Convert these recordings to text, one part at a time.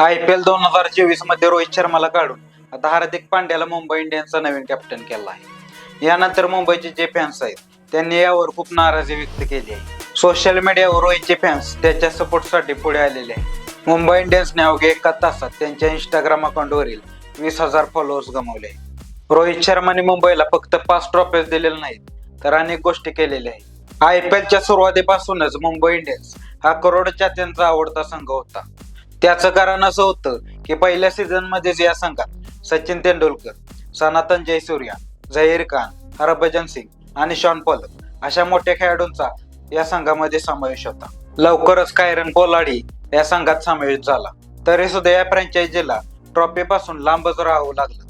I P L दोन हजार चोवीसमध्ये रोहित शर्माला काढून आता हार्दिक पांड्याला मुंबई इंडियन्सचा नवीन कॅप्टन केला आहे. यानंतर मुंबईचे जे फॅन्स आहेत त्यांनी यावर खूप नाराजी व्यक्त केली आहे. सोशल मीडियावर रोहितचे फॅन्स त्याच्या सपोर्टसाठी पुढे आलेले आहेत. मुंबई इंडियन्सने अवघ्या एका तासात त्यांच्या इंस्टाग्राम अकाउंटवरील वीस हजार फॉलोअर्स गमावले रोहित शर्माने मुंबईला फक्त पाच ट्रॉफीज दिलेल्या नाहीत तर अनेक गोष्टी केलेल्या आहेत. आय पी एलच्या सुरुवातीपासूनच मुंबई इंडियन्स हा करोडच्या त्यांचा आवडता संघ होता. त्याचं कारण असं होतं की पहिल्या सीझन मध्येच या संघात सचिन तेंडुलकर सनातन जयसूर्या झहीर खान हरभजन सिंग आणि शॉन पॉल अशा मोठ्या खेळाडूंचा या संघामध्ये समावेश होता. लवकरच कायरन पोलाडी या संघात समावेश झाला. तरी सुद्धा या फ्रँचायझीला ट्रॉफी पासून लांबच राहावं लागलं.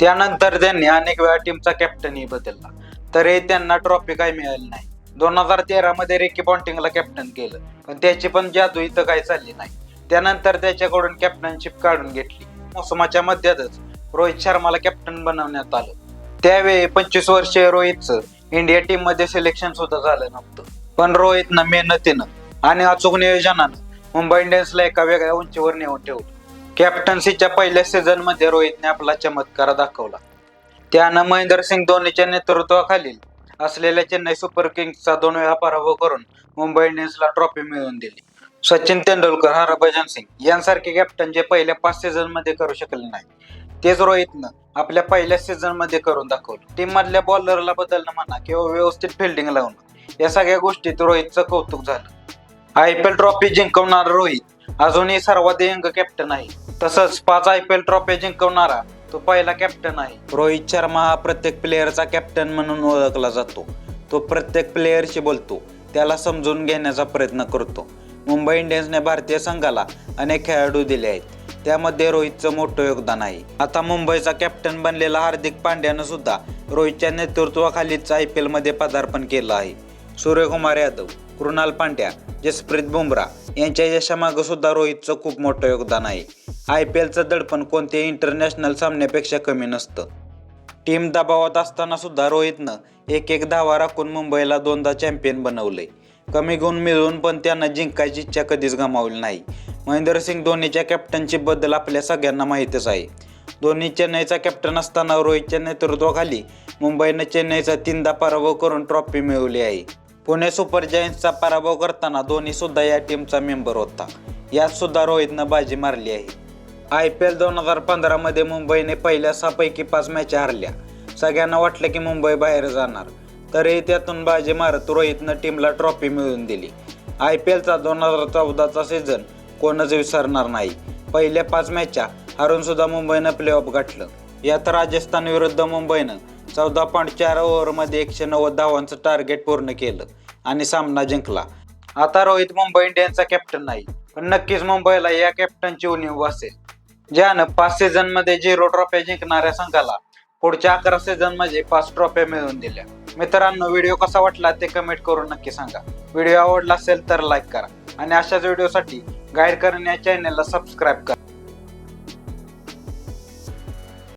त्यानंतर त्यांनी अनेक वेळा टीमचा कॅप्टनही बदलला. तरी त्यांना ट्रॉफी काही मिळाली नाही. दोन हजार तेरा मध्ये रिकी पॉन्टिंगला कॅप्टन केलं. पण त्याची पण जादू इथं काही चालली नाही. त्यानंतर त्याच्याकडून कॅप्टनशिप काढून घेतली. मोसमाच्या मध्यातच रोहित शर्माला कॅप्टन बनवण्यात आलं. त्यावेळी पंचवीस वर्षीय रोहितचं इंडिया टीममध्ये सिलेक्शन सुद्धा झालं नव्हतं. पण रोहितनं मेहनतीनं आणि अचूक नियोजनानं मुंबई इंडियन्सला एका वेगळ्या उंचीवर नेऊन ठेवलं. कॅप्टन्सीच्या पहिल्या सीझनमध्ये रोहितने आपला चमत्कार दाखवला. त्यानं महेंद्र सिंग धोनीच्या नेतृत्वाखालील असलेल्या चेन्नई सुपर किंग्सचा दोन वेळा पराभव करून मुंबई इंडियन्सला ट्रॉफी मिळवून दिली. सचिन तेंडुलकर हरभजन सिंग यांसारखे कॅप्टन जे पहिल्या पाच सीझनमध्ये करू शकले नाही तेच रोहितनं आपल्या पहिल्या सीझनमध्ये करून दाखवलं. टीम मधल्या बॉलरला बदलणं म्हणा किंवा व्यवस्थित फिल्डिंग लावणं या सगळ्या गोष्टीत रोहितचं कौतुक झालं. आय पी एल ट्रॉफी जिंकवणारा रोहित अजूनही सर्वात यंग कॅप्टन आहे. तसंच पाच आय पी एल ट्रॉफी जिंकवणारा तो पहिला कॅप्टन आहे. रोहित शर्मा हा प्रत्येक प्लेयरचा कॅप्टन म्हणून ओळखला जातो. तो प्रत्येक प्लेयरशी बोलतो. त्याला समजून घेण्याचा प्रयत्न करतो. मुंबई इंडियन्सने भारतीय संघाला अनेक खेळाडू दिले आहेत. त्यामध्ये रोहितचं मोठं योगदान आहे. आता मुंबईचा कॅप्टन बनलेला हार्दिक पांड्यानं सुद्धा रोहितच्या नेतृत्वाखालीच आय पी एलमध्ये पदार्पण केलं आहे. सूर्यकुमार यादव कृणाल पांड्या जसप्रीत बुमराह यांच्या यशामागं सुद्धा रोहितचं खूप मोठं योगदान आहे. आय पी एलचं दडपण कोणत्याही इंटरनॅशनल सामन्यापेक्षा कमी नसतं. टीम दबावात असताना सुद्धा रोहितनं एक एक धावा राखून मुंबईला दोनदा चॅम्पियन बनवलंय. कमी गुण मिळवून पण त्यांना जिंकायची इच्छा कधीच गमावली नाही. महेंद्रसिंग धोनीच्या कॅप्टनशिपबद्दल आपल्या सगळ्यांना माहीतच आहे. धोनी चेन्नईचा कॅप्टन असताना रोहितच्या नेतृत्वाखाली मुंबईनं चेन्नईचा तीनदा पराभव करून ट्रॉफी मिळवली आहे. पुणे सुपर जायंट्सचा पराभव करताना धोनी सुद्धा या टीमचा मेंबर होता. यात सुद्धा रोहितनं बाजी मारली आहे. आय पी एल दोन हजार पंधरामध्ये मुंबईने पहिल्या सहापैकी पाच मॅच हरल्या. सगळ्यांना वाटलं की मुंबई बाहेर जाणार. तरीही त्यातून बाजी मारत रोहितनं टीमला ट्रॉफी मिळवून दिली. आय पी एलचा दोन हजार चौदाचा सीझन कोणच विसरणार नाही. पहिल्या पाच मॅचा हरूनसुद्धा मुंबईनं प्ले ऑफ गाठलं. यात राजस्थान विरुद्ध मुंबईनं चौदा पॉईंट चार ओव्हरमध्ये एकशे नव्वद धावांचं टार्गेट पूर्ण केलं आणि सामना जिंकला. आता रोहित मुंबई इंडियन्सचा कॅप्टन नाही पण नक्कीच मुंबईला या कॅप्टनची उणीव असेल. ज्यानं पाच सीझनमध्ये झिरो ट्रॉफ्या जिंकणाऱ्या संघाला पुढच्या अकरा सीझनमध्ये पाच ट्रॉफ्या मिळवून दिल्या. मित्रांनो व्हिडिओ कसा वाटला ते कमेंट करून नक्की सांगा. व्हिडिओ आवडला असेल तर लाईक करा. आणि अशाच व्हिडिओसाठी गाईड करण्या चॅनेलला सबस्क्राईब करा.